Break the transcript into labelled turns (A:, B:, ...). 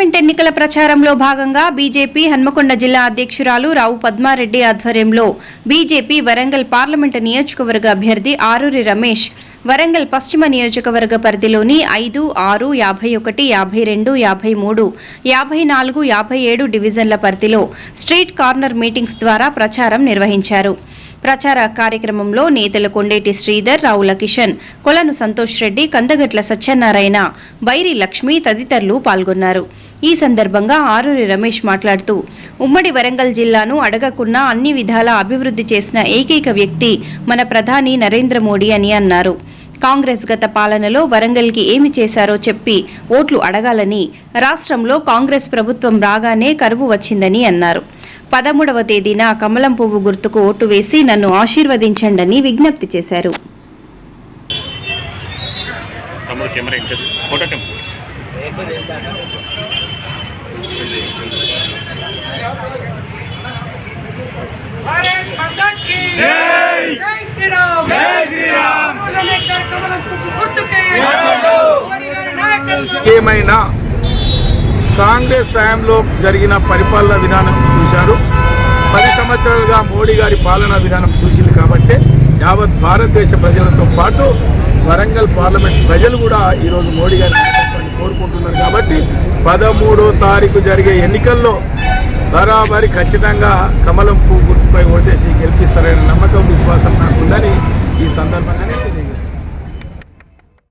A: Parliament ఎన్నికల ప్రచారంలో భాగంగా బీజేపీ హన్మకొండ జిల్లా అధ్యక్షురాలు రావు పద్మారెడ్డి ఆధ్వర్యంలో బీజేపీ వరంగల్ పార్లమెంట్ నియోజకవర్గ అభ్యర్థి ఆరూరి రమేష్ వరంగల్ పశ్చిమ నియోజకవర్గ పరిధిలోని ఐదు ఆరు యాభై ఒకటి యాభై రెండు యాభై మూడు యాభై నాలుగు యాభై ఏడు డివిజన్ల పరిధిలో స్ట్రీట్ కార్నర్ మీటింగ్స్ ద్వారా ప్రచారం నిర్వహించారు. ప్రచార కార్యక్రమంలో నేతలు కొండేటి శ్రీధర్ రావుల కిషన్ కొలను సంతోష్ రెడ్డి కందగట్ల సత్యనారాయణ బైరి లక్ష్మి తదితరులు పాల్గొన్నారు. ఈ సందర్భంగా ఆరూరి రమేష్ మాట్లాడుతూ ఉమ్మడి వరంగల్ జిల్లాను అడగకున్నా అన్ని విధాల అభివృద్ధి చేసిన ఏకైక వ్యక్తి మన ప్రధాని నరేంద్ర మోడీ అని అన్నారు. కాంగ్రెస్ గత పాలనలో వరంగల్కి ఏమి చేశారో చెప్పి ఓట్లు అడగాలని రాష్ట్రంలో కాంగ్రెస్ ప్రభుత్వం రాగానే కరువు వచ్చిందని అన్నారు. పదమూడవ తేదీన కమలం పువ్వు గుర్తుకు ఓటు వేసి నన్ను ఆశీర్వదించండని విజ్ఞప్తి చేశారు.
B: తమ్ముడు కెమెరా ఇంకా ఫోటో
C: ఏమైనా కాంగ్రెస్ హయాంలో జరిగిన పరిపాలన విధానం చూశారు. పది సంవత్సరాలుగా మోడీ గారి పాలనా విధానం చూసింది కాబట్టి యావత్ భారతదేశ ప్రజలతో పాటు వరంగల్ పార్లమెంట్ ప్రజలు కూడా ఈరోజు మోడీ గారి కోరుకుంటున్నారు కాబట్టి పదమూడో తారీఖు జరిగే ఎన్నికల్లో బరాబరి ఖచ్చితంగా కమలం పువ్వు గుర్తుపై ఓటేసి గెలిపిస్తారనే నమ్మకం విశ్వాసం నాకుందని ఈ సందర్భంగానే తెలియజేస్తున్నాను.